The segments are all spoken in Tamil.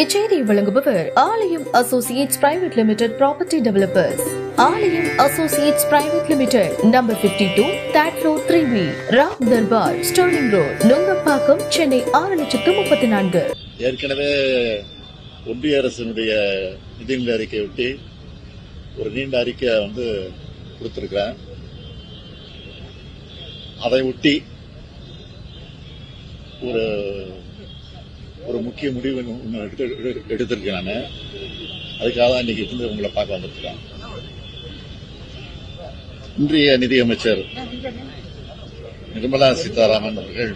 இச்செய்தி வழங்குபவர் Aalayam associates private limited property developers. Aalayam associates private limited number 52 two that road three B Ram Darbar sterling road Nungambakkam Chennai ஆறு லட்சத்து முப்பத்தி நான்கு. ஏற்கனவே ஒன்றிய அரசினுடைய நிதிநிலை அறிக்கையை ஒட்டி ஒரு நீண்ட அறிக்கையை வந்து கொடுத்திருக்கிறேன். அதை ஒட்டி ஒரு ஒரு முக்கிய முடிவு ஒன்று எடுத்து எடுத்திருக்கேன் நான் அதுக்காக தான் இன்னைக்கு வந்து உங்களை பார்க்க வந்திருக்கிறேன் இன்றைய நிதியமைச்சர் நிர்மலா சீதாராமன் அவர்கள்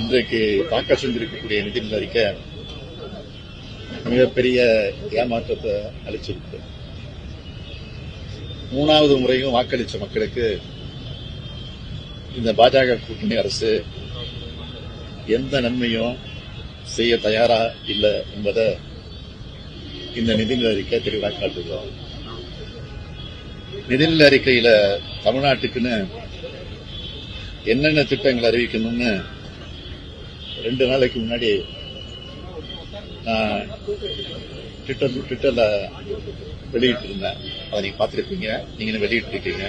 இன்றைக்கு தாக்கல் செஞ்சிருக்கக்கூடிய நிதி அறிக்கை மிகப்பெரிய ஏமாற்றத்தை அளிச்சிருக்கு. மூணாவது முறையும் வாக்களித்த மக்களுக்கு இந்த பாஜக கூட்டணி அரசு எந்த நன்மையும் செய்ய தயாரா இல்லை என்பதை இந்த நிதிநிலை அறிக்கை தெளிவாக காட்டுகிறோம் நிதிநிலை அறிக்கையில தமிழ்நாட்டுக்குன்னு என்னென்ன திட்டங்கள் அறிவிக்கணும்னு ரெண்டு நாளைக்கு முன்னாடி நான் ட்விட்டர் ட்விட்டர்ல வெளியிட்டு இருந்தேன் அதை நீங்க பார்த்துருப்பீங்க. நீங்க வெளியிட்டு இருக்கீங்க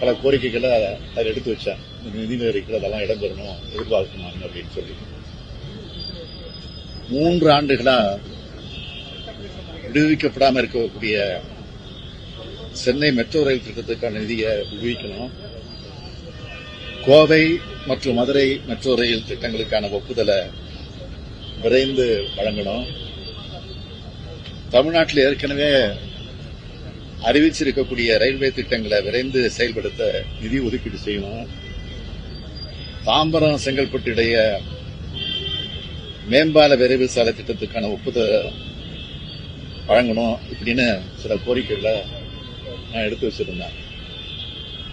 பல கோரிக்கைகளை அதை எடுத்து வச்சேன். இந்த நிதி அறிக்கையில் அதெல்லாம் இடம்பெறணும் எதிர்பார்க்கணும் அப்படின்னு சொல்லி. மூன்று ஆண்டுகளாக விடுவிக்கப்படாமல் இருக்கக்கூடிய சென்னை மெட்ரோ ரயில் திட்டத்துக்கான நிதியை விடுவிக்கணும். கோவை மற்றும் மதுரை மெட்ரோ ரயில் திட்டங்களுக்கான ஒப்புதலை விரைந்து வழங்கணும். தமிழ்நாட்டில் ஏற்கனவே அறிவிச்சிருக்கக்கூடிய ரயில்வே திட்டங்களை விரைந்து செயல்படுத்த நிதி ஒதுக்கீடு செய்யணும். தாம்பரம் செங்கல்பட்டு இடையே மேம்பால விரைவு சாலை திட்டத்துக்கான ஒப்புதல் வழங்கணும் இப்படின்னு சில கோரிக்கைகளை நான் எடுத்து வச்சிருந்தேன்.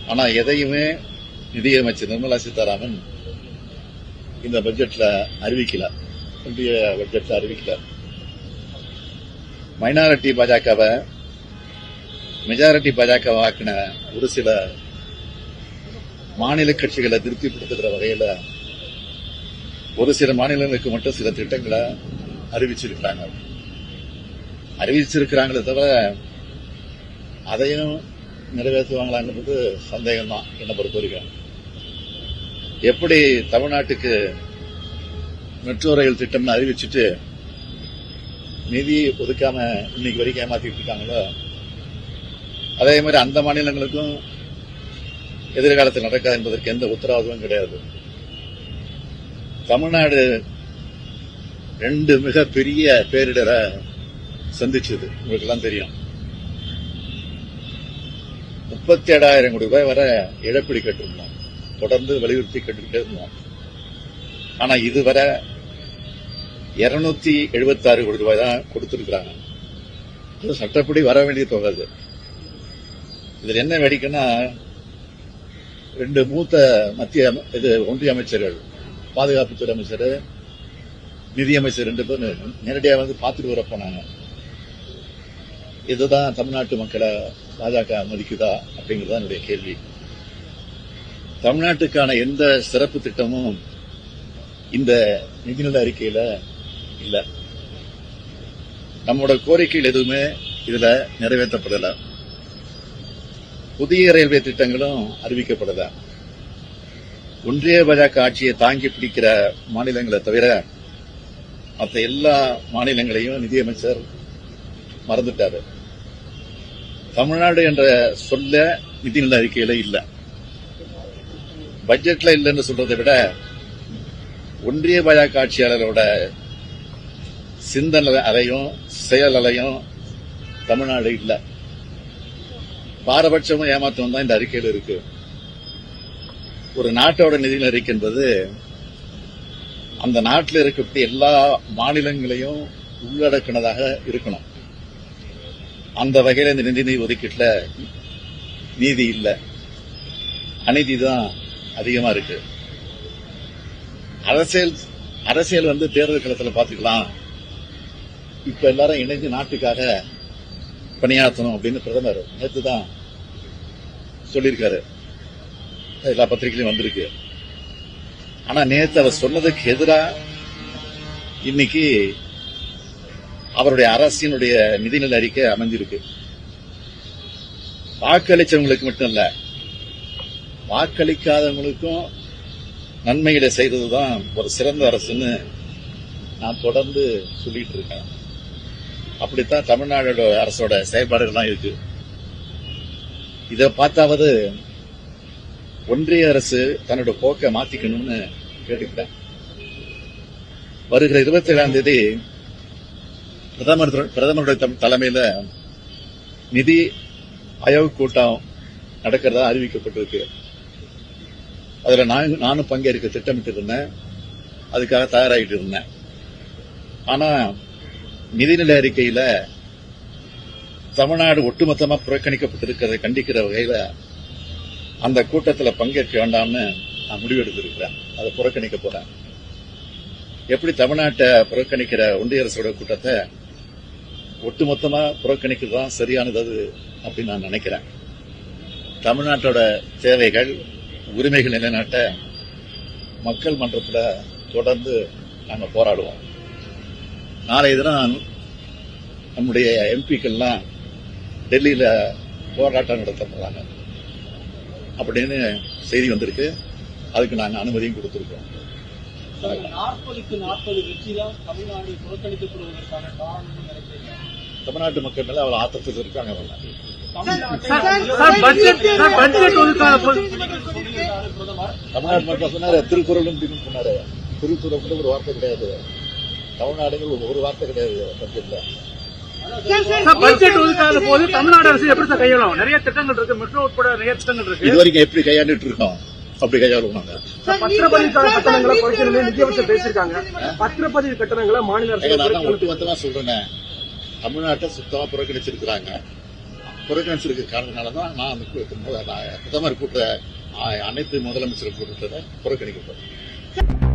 ஆனா எதையுமே நிதியமைச்சர் நிர்மலா சீதாராமன் இந்த பட்ஜெட்ல அறிவிக்கல. இந்திய பட்ஜெட்ல அறிவிக்கல. மைனாரிட்டி பாஜகவை மெஜாரிட்டி பாஜக ஆக்கின ஒரு சில மாநில கட்சிகளை திருப்திப்படுத்துகிற வகையில ஒரு சில மாநிலங்களுக்கு மட்டும் சில திட்டங்களை அறிவிச்சிருக்கிறாங்க. அறிவிச்சிருக்கிறாங்களே தவிர அதையும் நிறைவேற்றுவாங்களாங்கிறது சந்தேகம் தான் என்னை பொறுத்த வரைக்கும். எப்படி தமிழ்நாட்டுக்கு மெட்ரோ ரயில் திட்டம்னு அறிவிச்சிட்டு நிதி ஒதுக்காம இன்னைக்கு வரைக்கும் ஏமாத்திட்டு இருக்காங்களோ அதே மாதிரி அந்த மாநிலங்களுக்கும் எதிர்காலத்தில் நடக்காது என்பதற்கு எந்த உத்தரவாதமும் கிடையாது. தமிழ்நாடு ரெண்டு மிகப்பெரிய பேரிடரை சந்திச்சது. உங்களுக்கு எல்லாம் தெரியும். முப்பத்தி ஏழாயிரம் கோடி ரூபாய் வர இழப்பீடு கேட்டிருந்தோம். தொடர்ந்து வலியுறுத்தி கேட்டுக்கிட்டே இருந்தோம் ஆனா இதுவரை இருநூத்தி எழுபத்தி ஆறு கோடி ரூபாய் தான் கொடுத்திருக்கிறாங்க. சட்டப்படி வர வேண்டிய தொகை இதுல என்ன வேடிக்கைன்னா ரெண்டு மூத்த மத்திய இது ஒன்றிய அமைச்சர்கள் பாதுகாப்புத்துறை அமைச்சர் நிதியமைச்சர் ரெண்டு பேரும் நேரடியாக வந்து பார்த்துட்டு வர போனாங்க. இதுதான் தமிழ்நாட்டு மக்களை பாஜக மதிக்குதா அப்படிங்கறதுதான் என்னுடைய கேள்வி. தமிழ்நாட்டுக்கான எந்த சிறப்பு திட்டமும் இந்த நிதிநிலை அறிக்கையில இல்ல. நம்மோட கோரிக்கைகள் எதுவுமே இதுல நிறைவேற்றப்படலை. புதிய ரயில்வே திட்டங்களும் அறிவிக்கப்படுதா ஒன்றிய பாஜக ஆட்சியை தாங்கி பிடிக்கிற மாநிலங்களை தவிர மற்ற எல்லா மாநிலங்களையும் நிதியமைச்சர் மறந்துட்டாரு. தமிழ்நாடு என்ற சொல்ல நிதிநிலை அறிக்கையில இல்லை. பட்ஜெட்ல இல்லைன்னு சொல்றதை விட ஒன்றிய பாஜக ஆட்சியாளரோட சிந்தனை அலையும் செயல் அலையும் தமிழ்நாடு இல்லை. பாரபட்சமும் ஏமாற்றம் தான் இந்த அறிக்கையில் இருக்கு. ஒரு நாட்டோட நிதிநிலை அறிக்கை என்பது அந்த நாட்டில் இருக்கக்கூடிய எல்லா மாநிலங்களையும் உள்ளடக்கினதாக இருக்கணும். அந்த வகையில இந்த நிதி ஒதுக்கீட்டுல நீதி இல்ல. அநீதி தான் அதிகமா இருக்கு. அரசியல் அரசியல் வந்து தேர்தல் களத்துல பாத்துக்கலாம் இப்ப எல்லாரும் இணைந்து நாட்டுக்காக பணியாற்றணும் அப்படின்னு பிரதமர் நேற்று தான் சொல்லியிருக்காரு. எல்லா பத்திரிகையிலும் வந்திருக்கு. ஆனா நேற்று அவர் சொன்னதுக்கு எதிராக இன்னைக்கு அவருடைய அரசினுடைய நிதிநிலை அறிக்கை அமைஞ்சிருக்கு. வாக்களிச்சவங்களுக்கு மட்டும் இல்ல வாக்களிக்காதவங்களுக்கும் நன்மைகளை செய்ததுதான் ஒரு சிறந்த அரசுன்னு நான் தொடர்ந்து சொல்லிட்டு இருக்கேன். அப்படித்தான் தமிழ்நாடு அரசோட செயல்பாடுகள்லாம் இருக்கு. இதை பார்த்தாவது ஒன்றிய அரசு தன்னோட போக்கை மாத்திக்கணும்னு கேட்டுக்கிட்டேன். வருகிற இருபத்தி ஏழாம் தேதி பிரதமர் பிரதமருடைய தம்- தலைமையில நிதி ஆயோக் கூட்டம் நடக்கிறதா அறிவிக்கப்பட்டிருக்கு. அதுல நான் நானும் பங்கேற்க திட்டமிட்டு இருந்தேன் அதுக்காக தயாராகிட்டு இருந்தேன். ஆனா நிதிநிலை அறிக்கையில தமிழ்நாடு ஒட்டுமொத்தமா புறக்கணிக்கப்பட்டிருக்கிறதை கண்டிக்கிற வகையில அந்த கூட்டத்துல பங்கேற்க வேண்டாம்னு நான் முடிவெடுத்திருக்கிறேன் அதை புறக்கணிக்க போறேன். எப்படி தமிழ்நாட்டை புறக்கணிக்கிற ஒன்றிய அரசோட கூட்டத்தை ஒட்டுமொத்தமா புறக்கணிக்கிறது தான் சரியானது அது அப்படின்னு நான் நினைக்கிறேன். தமிழ்நாட்டோட தேவைகள் உரிமைகள் நிலைநாட்ட மக்கள் மன்றத்துல தொடர்ந்து நாங்க போராடுவோம். நாளைய தினம் நம்முடைய எம்பிக்கள்லாம் டெல்லியில போராட்டம் நடத்த போறாங்க அப்படின்னு செய்தி வந்திருக்கு. அதுக்கு நாங்க அனுமதியும் கொடுத்திருக்கோம். தமிழ்நாட்டு மக்கள் மேல அவ்வளவு ஆத்தத்தில் இருக்காங்க தமிழ்நாட்டு மக்கள் சொன்னாரு திருக்குறள் சொன்னாரு. திருக்குறள் கூட ஒரு வார்த்தை கிடையாது. தமிழ்நாடுகள் ஒரு- ஒரு வார்த்தை கிடையாது பட்ஜெட்ல சார் பட்ஜெட் ஒதுக்காத போது தமிழ்நாடு அரசு எப்படி கையாளும் நிறைய திட்டங்கள் இருக்கு. மெட்ரோ உட்பட நிறைய திட்டங்கள் இருக்கு. இது வரைக்கும் எப்படி கையாண்டுட்டு இருக்கோம்? அப்படி கையாளுவோம் நாங்க. பத்திரப்பதிவு கட்டணங்களை குறைக்கணும்னு நிதியமைச்சர் பேசியிருக்காங்க. பத்திரப்பதிவு கட்டணங்களை மாநில தான் அரசு ஒட்டு மொத்தமா சொல்றேனே. தமிழ்நாட்டை சுத்தமா புறக்கணிச்சிருக்கிறாங்க. புறக்கணிச்சிருக்க காரணத்தினாலதான் நான் அந்த கூ- நான் பிரதமர் கூட்ட அனைத்து முதலமைச்சர் கூட்டத்தை புறக்கணிக்கப்பட்டேன்